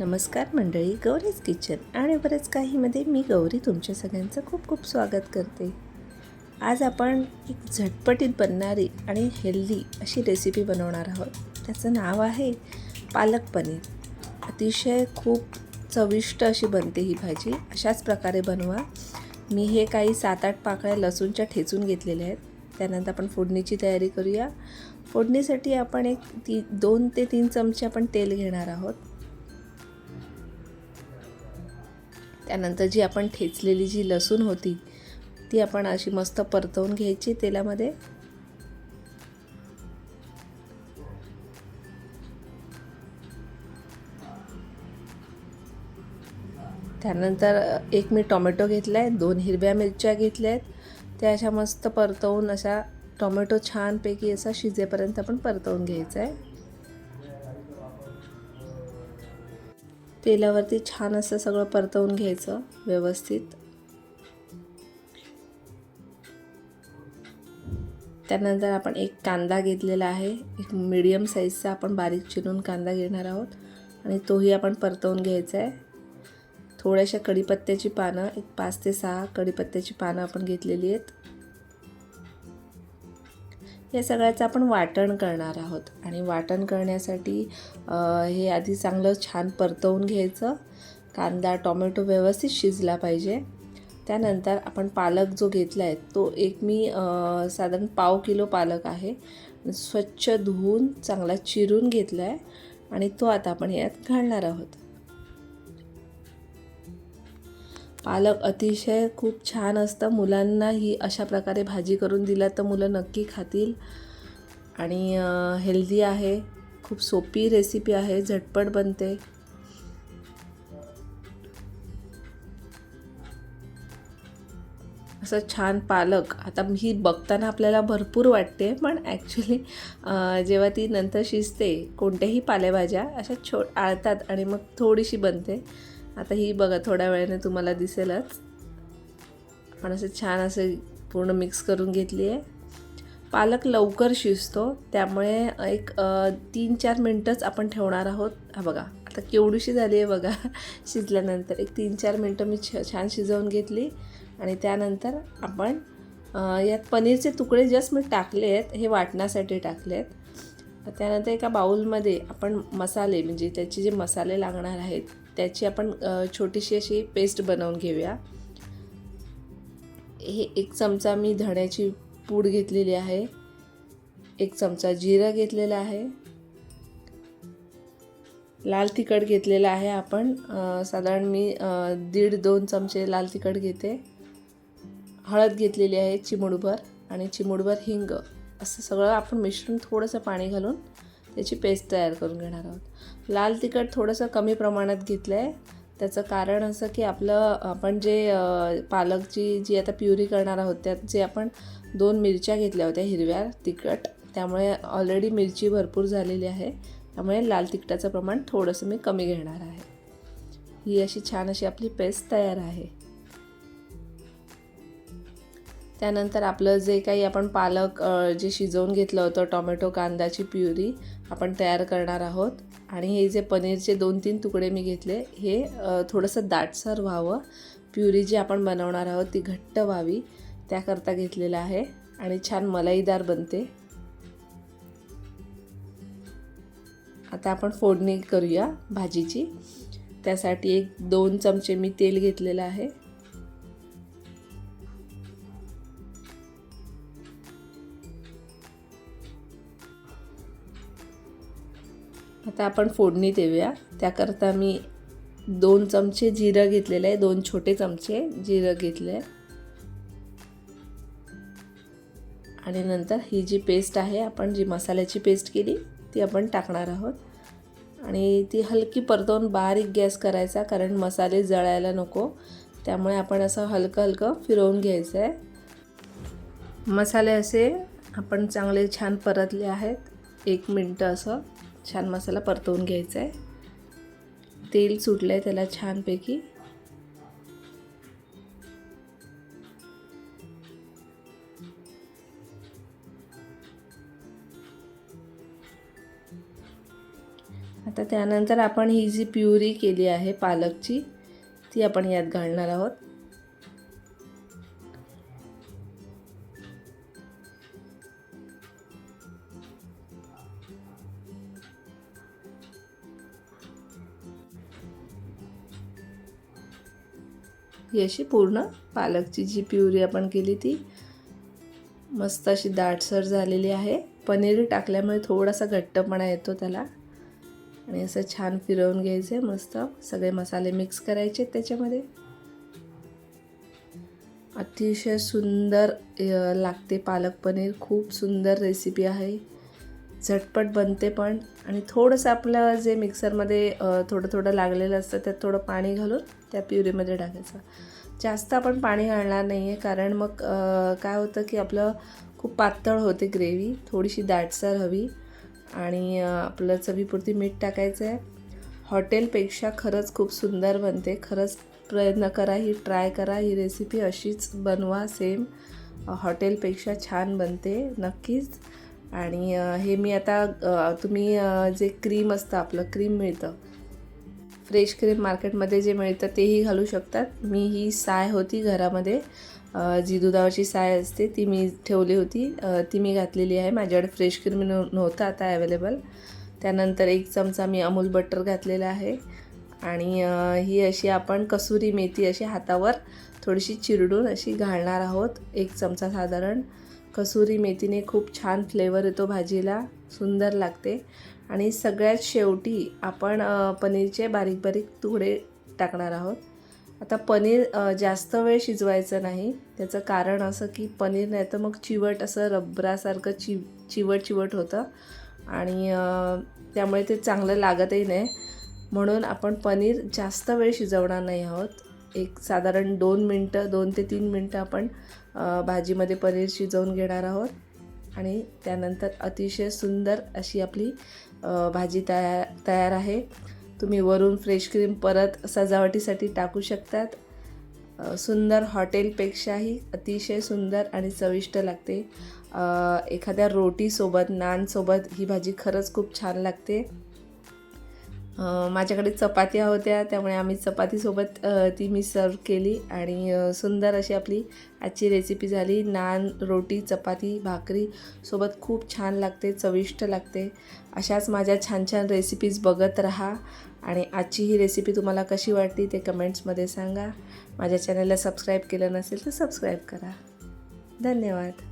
नमस्कार मंडळी गौरीज किचन आणि बरंच काहीमध्ये मी गौरी तुमच्या सगळ्यांचं खूप खूप स्वागत करते. आज आपण एक झटपटीत बनणारी आणि हेल्दी अशी रेसिपी बनवणार आहोत. त्याचं नाव आहे पालक पनीर. अतिशय खूप चविष्ट अशी बनते ही भाजी. अशाच प्रकारे बनवा. मी हे काही सात आठ पाकळ्या लसूणच्या ठेचून घेतलेल्या आहेत. त्यानंतर आपण फोडणीची तयारी करूया. फोडणीसाठी आपण एक ती दोन ते तीन चमचे आपण तेल घेणार आहोत. त्यानंतर जी आपण ठेचलेली जी लसूण होती ती आपण अशी मस्त परतवून घ्यायची तेलामध्ये. त्यानंतर एक मी टोमॅटो घेतला आहे दोन हिरव्या मिरच्या घेतल्या आहेत त्या अशा मस्त परतवून अशा टोमॅटो छानपैकी असा शिजेपर्यंत आपण परतवून घ्यायचा आहे तेलावरती छान असं सगळं परतवून घ्यायचं व्यवस्थित. त्यानंतर आपण एक कांदा घेतलेला आहे. एक मीडियम साईजचा आपण बारीक चिरून कांदा घेणार आहोत. आणि तोही आपण परतवून घ्यायचा आहे. थोड्याशा कढीपत्त्याची पानं एक पाच ते सहा कढीपत्त्याची पानं आपण घेतलेली आहेत. या सगळ्याचं आपण वाटण करणार आहोत. आणि वाटण करण्यासाठी हे आधी चांगलं छान परतवून घ्यायचं. कांदा टोमॅटो व्यवस्थित शिजला पाहिजे. त्यानंतर आपण पालक जो घेतला आहे तो एक मी साधारण पाव किलो पालक आहे. स्वच्छ धुवून चांगला चिरून घेतला आहे आणि तो आता आपण यात घालणार आहोत. पालक अतिशय खूप छान असतं. मुलांना ही अशा प्रकारे भाजी करून दिला तर मुलं नक्की खातील. आणि हेल्दी आहे. खूप सोपी रेसिपी आहे. झटपट बनते. असं छान पालक. आता ही बघताना आपल्याला भरपूर वाटते पण ॲक्च्युली जेव्हा ती नंतर शिजते कोणत्याही पालेभाज्या अशा छो आळतात आणि मग थोडीशी बनते. आता ही बघा थोड्या वेळाने तुम्हाला दिसेलच. आपण असं छान असं पूर्ण मिक्स करून घेतली आहे. पालक लवकर शिजतो त्यामुळे एक तीन चार मिनटंच आपण ठेवणार आहोत. हा बघा आता केवढीशी झाली आहे बघा. शिजल्यानंतर एक तीन चार मिनटं मी छ छान शिजवून घेतली. आणि त्यानंतर आपण यात पनीरचे तुकडे जस्ट मी टाकले आहेत हे वाटण्यासाठी टाकले आहेत त्यानंतर एका बाऊलमध्ये आपण मसाले म्हणजे त्याचे जे मसाले लागणार आहेत त्याची आपण छोटीशी अशी पेस्ट बनवून घेऊया. हे एक चमचा मी धण्याची पूड घेतलेली आहे. एक चमचा जिरं घेतलेला आहे. लाल तिखट घेतलेलं आहे आपण. साधारण मी दीड दोन चमचे लाल तिखट घेते. हळद घेतलेली आहे चिमुडभर आणि चिमुडभर हिंग. असं सगळं आपण मिश्रण थोडंसं पाणी घालून त्याची पेस्ट तयार करून घेणार आहोत. लाल तिखट थोडंसं कमी प्रमाणात घेतलं आहे त्याचं कारण असं की आपलं आपण जे पालकची जी आता प्युरी करणार आहोत त्यात जे आपण दोन मिरच्या घेतल्या होत्या हिरव्या तिखट त्यामुळे ऑलरेडी मिरची भरपूर झालेली आहे. त्यामुळे लाल तिखटाचं प्रमाण थोडंसं मी कमी घेणार आहे. ही अशी छान अशी आपली पेस्ट तयार आहे. त्यानंतर आपलं जे काही आपण पालक जे शिजवून घेतलं होतं टोमॅटो कांद्याची प्युरी आपण तयार करणार आहोत. आणि हे जे पनीरचे दोन तीन तुकडे मी घेतले हे थोडंसं दाटसर व्हावं. प्युरी जी आपण बनवणार आहोत ती घट्ट व्हावी. त्याकरता घेतलेलं आहे. आणि छान मलाईदार बनते. आता आपण फोडणी करूया भाजीची. त्यासाठी एक दोन चमचे मी तेल घेतलेलं आहे. आता आपण फोडणी देऊया. त्याकरता मी दोन चमचे जिरं घेतलेलं आहे. दोन छोटे चमचे जिरं घेतले. आणि नंतर ही जी पेस्ट आहे आपण जी मसाल्याची पेस्ट केली ती आपण टाकणार आहोत. आणि ती हलकी परतवून बारीक गॅस करायचा कारण मसाले जळायला नको. त्यामुळे आपण असं हलकं हलकं फिरवून घ्यायचं आहे मसाले असे आपण चांगले छान परतले आहेत. एक मिनटं असं. छान मसाला परतवून घ्यायचा आहे तेल सुटलं आहे त्याला छानपैकी. आता त्यानंतर आपण ही जी प्युरी केली आहे पालकची ती आपण यात घालणार आहोत. ही अशी पूर्ण पालकची जी प्युरी आपण केली ती. मस्त अशी दाटसर झालेली आहे. पनीर टाकल्यामुळे थोडासा घट्टपणा येतो त्याला. आणि असं छान फिरवून घ्यायचं मस्त सगळे मसाले मिक्स करायचे त्याच्यामध्ये. अतिशय सुंदर लागते पालक पनीर. खूप सुंदर रेसिपी आहे. झटपट बनते पण. आणि थोडंसं आपलं जे मिक्सरमध्ये थोडं थोडं लागलेलं असतं त्यात थोडं पाणी घालून त्या प्युरीमध्ये टाकायचं. जास्त आपण पाणी घालणार नाही आहे कारण मग काय होतं की आपलं खूप पातळ होते ग्रेव्ही थोडीशी दाटसर हवी. आणि आपलं चवीपुरती मीठ टाकायचं आहे हॉटेलपेक्षा खरंच खूप सुंदर बनते. खरंच प्रयत्न करा ही ट्राय करा ही रेसिपी अशीच बनवा सेम. हॉटेलपेक्षा छान बनते नक्कीच. आणि हे मी आता तुम्ही जे क्रीम असतं आपलं क्रीम मिळतं. फ्रेश क्रीम मार्केटमध्ये जे मिळतं तेही घालू शकतात. मी ही साय होती घरामध्ये. जी दुधावरची साय असते ती मी ठेवली होती. ती मी घातलेली आहे. माझ्याकडे फ्रेश क्रीम नव्ह- नव्हतं आता अवेलेबल. त्यानंतर एक चमचा मी अमूल बटर घातलेला आहे. आणि ही अशी आपण कसुरी मेथी अशी हातावर थोडीशी चिरडून अशी घालणार आहोत. एक चमचा साधारण. कसुरी मेथीने खूप छान फ्लेवर येतो भाजीला. सुंदर लागते. आणि सगळ्यात शेवटी आपण पनीरचे बारीक बारीक तुकडे टाकणार आहोत. आता पनीर जास्त वेळ शिजवायचं नाही. त्याचं कारण असं की पनीर नाही तर मग चिवट असं रबरासारखं चि चिवट चिवट होतं. आणि त्यामुळे ते चांगलं लागतही नाही. म्हणून आपण पनीर जास्त वेळ शिजवणार नाही आहोत. एक साधारण दोन मिनटं दोन ते तीन मिनटं आपण भाजीमध्ये पनीर शिजवून घेणार आहोत. आणि त्यानंतर अतिशय सुंदर अशी आपली भाजी तयार तयार आहे. तुम्ही वरून फ्रेश क्रीम परत सजावटीसाठी टाकू शकतात. सुंदर हॉटेलपेक्षाही अतिशय सुंदर आणि चविष्ट लागते. एखाद्या रोटीसोबत नानसोबत ही भाजी खरंच खूप छान लागते. माझ्याकडे चपात्या होत्या त्यामुळे आम्ही चपातीसोबत ती मी सर्व केली आणि सुंदर अशी आपली आजची रेसिपी झाली. नान रोटी चपाती भाकरी सोबत खूप छान लागते चविष्ट लागते. अशाच माझ्या छान छान रेसिपीज बघत राहा आणि आजची ही रेसिपी तुम्हाला कशी वाटली ते कमेंट्समध्ये सांगा. माझ्या चॅनलला सबस्क्राईब केलं नसेल तर सबस्क्राईब करा. धन्यवाद.